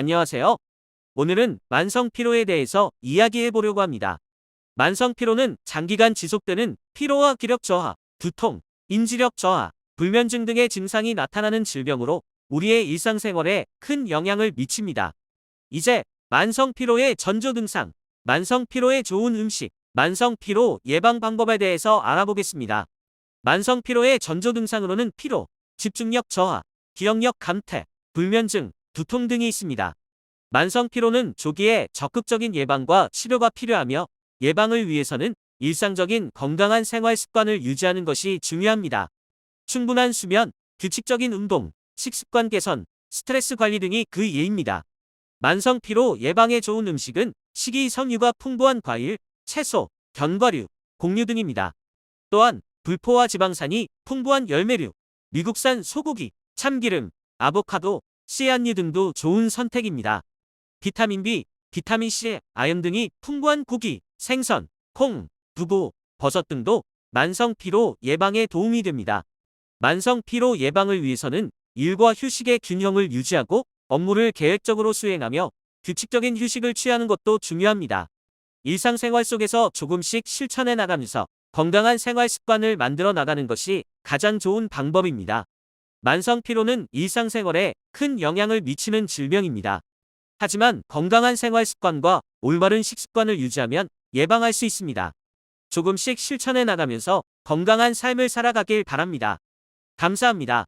안녕하세요. 오늘은 만성 피로에 대해서 이야기해 보려고 합니다. 만성 피로는 장기간 지속되는 피로와 기력 저하, 두통, 인지력 저하, 불면증 등의 증상이 나타나는 질병으로 우리의 일상생활에 큰 영향을 미칩니다. 이제 만성 피로의 전조 증상, 만성 피로에 좋은 음식, 만성 피로 예방 방법에 대해서 알아보겠습니다. 만성 피로의 전조 증상으로는 피로, 집중력 저하, 기억력 감퇴, 불면증, 두통 등이 있습니다. 만성 피로는 조기에 적극적인 예방과 치료가 필요하며 예방을 위해서는 일상적인 건강한 생활 습관을 유지하는 것이 중요합니다. 충분한 수면, 규칙적인 운동, 식습관 개선, 스트레스 관리 등이 그 예입니다. 만성 피로 예방에 좋은 음식은 식이섬유가 풍부한 과일, 채소, 견과류, 곡류 등입니다. 또한 불포화 지방산이 풍부한 열매류, 미국산 소고기, 참기름, 아보카도, 씨앗류 등도 좋은 선택입니다. 비타민 B, 비타민 C, 아연 등이 풍부한 고기, 생선, 콩, 두부, 버섯 등도 만성 피로 예방에 도움이 됩니다. 만성 피로 예방을 위해서는 일과 휴식의 균형을 유지하고 업무를 계획적으로 수행하며 규칙적인 휴식을 취하는 것도 중요합니다. 일상생활 속에서 조금씩 실천해 나가면서 건강한 생활 습관을 만들어 나가는 것이 가장 좋은 방법입니다. 만성 피로는 일상생활에 큰 영향을 미치는 질병입니다. 하지만 건강한 생활 습관과 올바른 식습관을 유지하면 예방할 수 있습니다. 조금씩 실천해 나가면서 건강한 삶을 살아가길 바랍니다. 감사합니다.